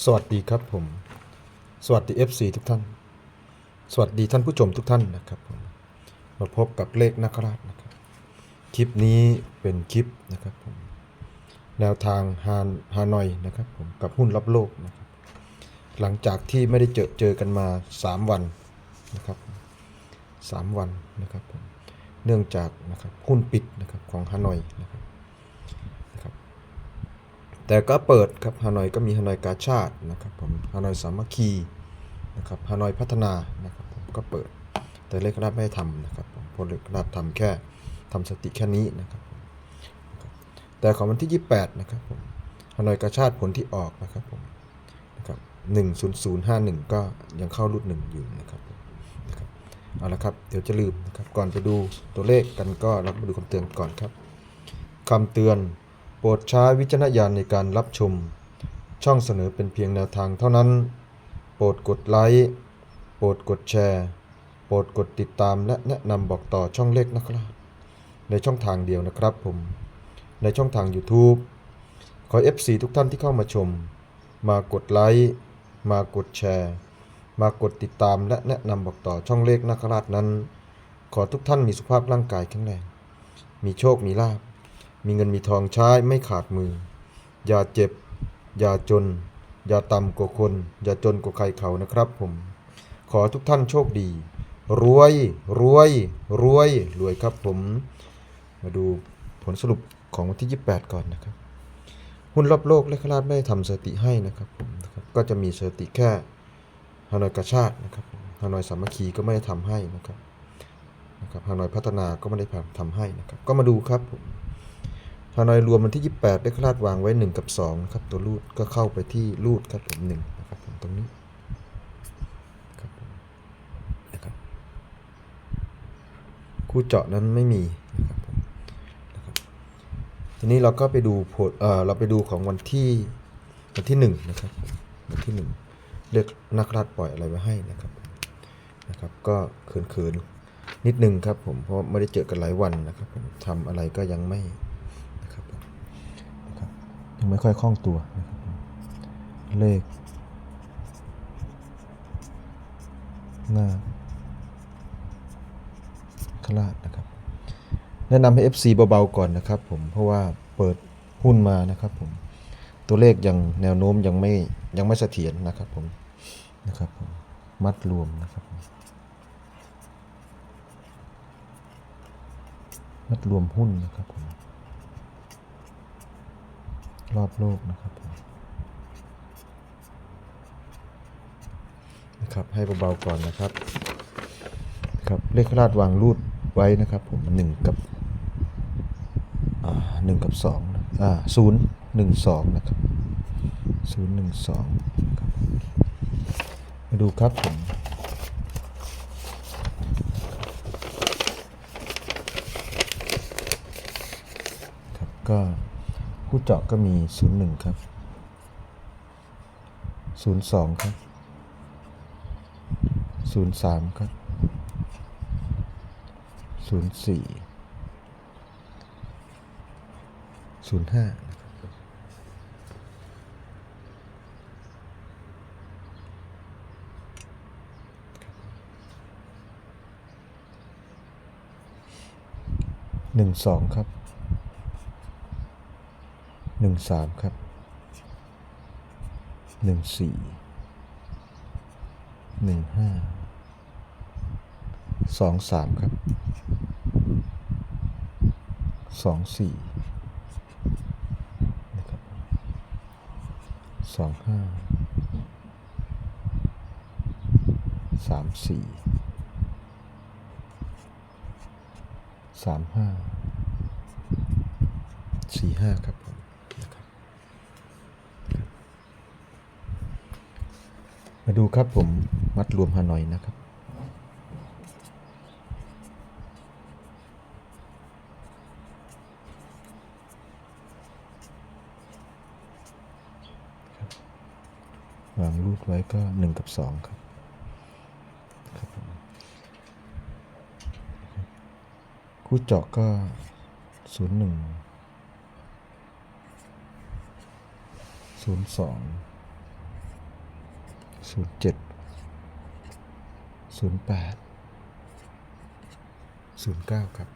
สวัสดีครับผม สวัสดี FC ทุกท่าน สวัสดีท่านผู้ชมทุกท่านนะครับผมมาพบกับเลขนักราชนะครับ คลิปนี้เป็นคลิปนะครับผมแนวทางฮานฮานอยนะครับผมกับหุ้นรับโลกนะครับ หลังจากที่ไม่ได้เจอเจอกันมา 3 วันนะครับสามวันนะครับผมเนื่องจากนะครับหุ้นปิดนะครับของฮานอยนะครับ แต่ก็เปิดครับฮานอยก็มีฮานอยกาชาตินะครับผมฮานอยสามัคคีนะครับฮานอยพัฒนานะครับผมก็เปิด แต่เลขราชไม่ทำนะครับผมพราะเลขราชทำแค่ทำสติแค่นี้นะครับแต่ของวันที่ 28 นะครับผมฮานอยกาชาติผลที่ออกนะครับผมนะครับ10051 ก็ยังเข้ารุ่นหนึ่งอยู่นะครับนะครับเอาละครับเดี๋ยวจะลืมนะครับก่อนไปดูตัวเลขกันก็เรามาดูคำเตือนก่อนครับคำเตือน โปรดใช้วิจารณญาณในการรับชม ช่องเสนอเป็นเพียงแนวทางเท่านั้น โปรดกดไลค์โปรดกดแชร์ โปรดกดติดตามและแนะนำบอกต่อช่องเล็กนะครับ ในช่องทางเดียวนะครับผม ในช่องทาง YouTube ขอ FC ทุกท่านที่เข้ามาชม มากดไลค์มากดแชร์ มากดติดตามและแนะนำบอกต่อช่องเลขนักราชนั้น ขอทุกท่านมีสุขภาพร่างกายแข็งแรง มีโชค มีลาภ มีเงินมีทองใช้ไม่ขาดมือ อย่าเจ็บ อย่าจน อย่าต่ำกว่าคน อย่าจนกว่าใครเขานะครับผม ขอทุกท่านโชคดี รวย รวย รวย รวยครับผม มาดูผลสรุปของวันที่ 28 ก่อนนะครับ หุ้นรอบโลกและคลาดไม่ได้ทำสติให้นะครับผมนะครับก็จะมีสติแค่ฮานอยกระชาตินะครับฮานอยสามัคคีก็ไม่ได้ทำให้นะครับนะครับฮานอยพัฒนาก็ไม่ได้ทำให้นะครับ ก็มาดูครับผม ฮานอยรวมวันที่ 28 ได้คลาดวางไว้ 1 กับ2นะครับตัวรูดก็เข้าไปที่รูดครับผม1นะครับผมตรงนี้ครับผมนะครับคู่เจาะนั้นไม่มีนะครับผมนะครับทีนี้เราก็ไปดูผลเออเราไปดูของวันที่วันที่1นะครับวันที่ 1 เลือกนักลาดปล่อยอะไรไว้ให้นะครับนะครับก็เขินๆนิดนึงครับผมเพราะไม่ได้เจอกันหลายวันนะครับผมทำอะไรก็ยังไม่ นะครับผมนะครับ ยังไม่ค่อยคล่องตัวนะครับเลข หน้าคลาดนะครับ แนะนำให้ FC เบาๆก่อนนะครับผมเพราะว่าเปิดหุ้นมานะครับผมตัวเลขยังแนวโน้มยังไม่ยังไม่เสถียรนะครับผมนะครับผมมัดรวมนะครับมมัดรวมหุ้นนะครับผม รอบโลกนะครับนะครับให้เบาๆก่อนนะครับครับเลขคลาดวางรูดไว้นะครับผมหนึ่งกับหนึ่งกับสองอ่าศูนย์หนึ่งสองนะครับศูนย์หนึ่งสองครับมาดูครับผมครับก็ ผู้เจาะก็มีศูนย์หนึ่งครับศูนย์สองครับศูนย์สามครับศูนย์สี่ศูนย์ห้าหนึ่งสองครับ หนึ่งสามครับหนึ่งสี่หนึ่งห้าสองสามครับสองสี่นะครับสองห้าสามสี่สามห้าสี่ห้าครับผมนะครับ มาดูครับผมมัดรวมฮานอยนะครับ วางรูดไว้ก็หนึ่งกับสองครับครับผมคู่เจาะก็ศูนย์หนึ่งศูนย์สอง ศูนย์เจ็ดศูนย์แปดศูนย์เก้าครับ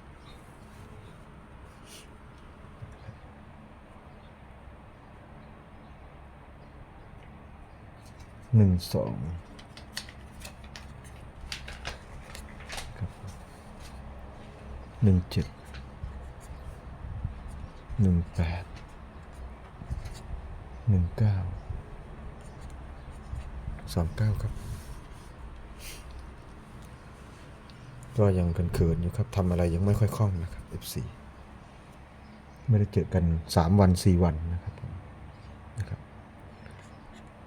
หนึ่งสองครับหนึ่งเจ็ดหนึ่งแปดหนึ่งเก้า สองเก้าครับ ก็ยังเขินๆอยู่ครับทำอะไรยังไม่ค่อยคล่องนะครับ F4 ไม่ได้เจอกัน 3 วัน 4 วันนะครับผมนะครับ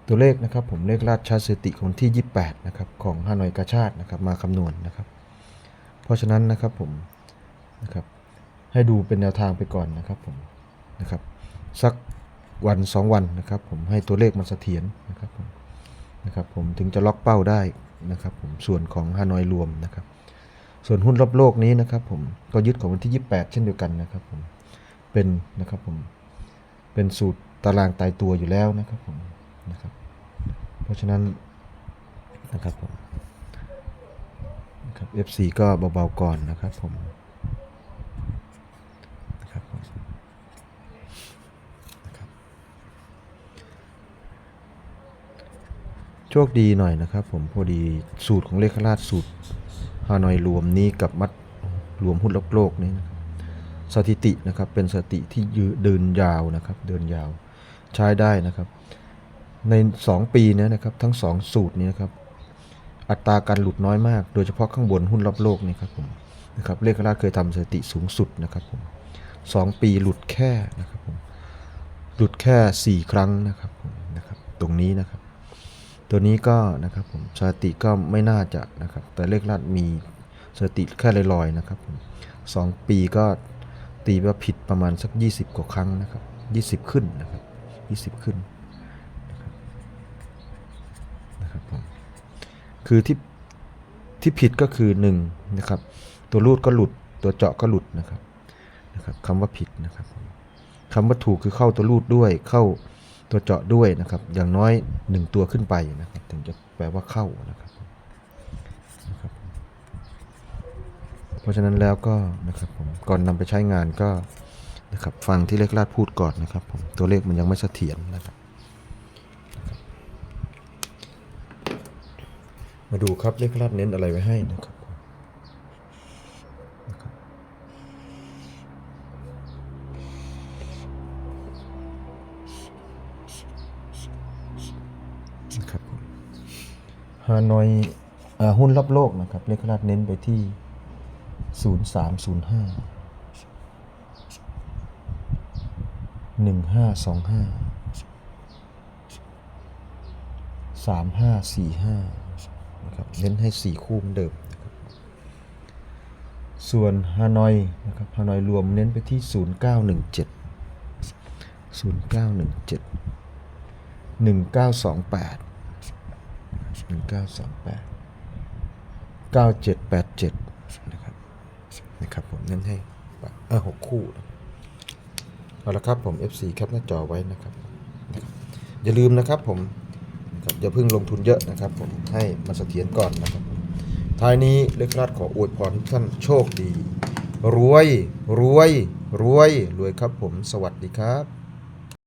ตัวเลขนะครับผมเลขราชสติของที่ 28 นะครับ ของฮานอยกาชาตินะครับมาคำนวณนะครับ เพราะฉะนั้นนะครับผมนะครับให้ดูเป็นแนวทางไปก่อนนะครับผมนะครับ สักวัน 2 วันนะครับ ผมให้ตัวเลขมันเสถียรนะครับผม นะครับผมถึงจะล็อกเป้าได้นะครับผมส่วนของฮานอยรวมนะครับ ส่วนหุ้นรอบโลกนี้นะครับผมก็ยึดของวันที่ 28 เช่นเดียวกันนะครับผมเป็นนะครับผมเป็นสูตรตารางตายตัวอยู่แล้วนะครับผมนะครับ เพราะฉะนั้นนะครับผมนะครับ FC ก็เบาๆก่อนนะครับผมนะครับผมนะครับ โชคดีหน่อยนะครับ ผมพอดีสูตรของเลขราชสูตรฮานอยรวมนี้กับมัดรวมหุ้นรอบโลกนี้นะสถิตินะครับเป็นสติที่ยืเดินยาวนะครับ เดินยาวใช้ได้นะครับ ใน 2 ปีนี้นะครับทั้ง 2 สูตรนี้นะครับอัตราการหลุดน้อยมาก โดยเฉพาะข้างบนหุ้นรอบโลกนี่ครับผมนะครับเลขราชเคยทำสถิติสูงสุดนะครับผมสองปีหลุดแค่นะครับผมหลุดแค่ 4 ครั้งนะครับผมนะครับตรงนี้นะครับ ตัวนี้ก็นะครับผมสติก็ไม่น่าจะนะครับ แต่เลขราชมีสติแค่ลอยๆนะครับผมสองปีก็ตีว่าผิดประมาณสัก 20 กว่าครั้งนะครับ 20 ขึ้นนะครับ 20 ขึ้นนะครับผมคือที่ที่ผิดก็คือหนึ่งนะครับตัวรูดก็หลุดตัวเจาะก็หลุดนะครับนะครับคำว่าผิดนะครับคำว่าถูกคือเข้าตัวรูดด้วยเข้า ตัวเจาะด้วยนะครับ อย่างน้อยหนึ่งตัวขึ้นไปนะครับ ถึงจะแปลว่าเข้านะครับนะครับ เพราะฉะนั้นแล้วก็นะครับผมก่อนนำไปใช้งานก็นะครับฟังที่เลขลาดพูดก่อนนะครับผมตัวเลขมันยังไม่เสถียรนะครับ มาดูครับเลขลาดเน้นอะไรไว้ให้นะครับ ฮานอยอหุ้นรอบโลกนะครับ เลขลาดเน้นไปที่ 0305 1525 3545นะครับเน้นให้ 4 คู่เหมือนเดิมนะครับส่วนฮานอยนะครับฮานอยรวมเน้นไปที่ 0917 0917 1928 1928 9787นะครับนะครับผมเน้นให้เออหกคู่เอาละครับผม FC แคปหน้าจอไว้นะครับอย่าลืมนะครับผมอย่าเพิ่งลงทุนเยอะนะครับผมให้มันเสถียรก่อนนะครับ ท้ายนี้เลขราชขออวยพรท่านโชคดี รวยรวยรวยรวยครับผมสวัสดีครับ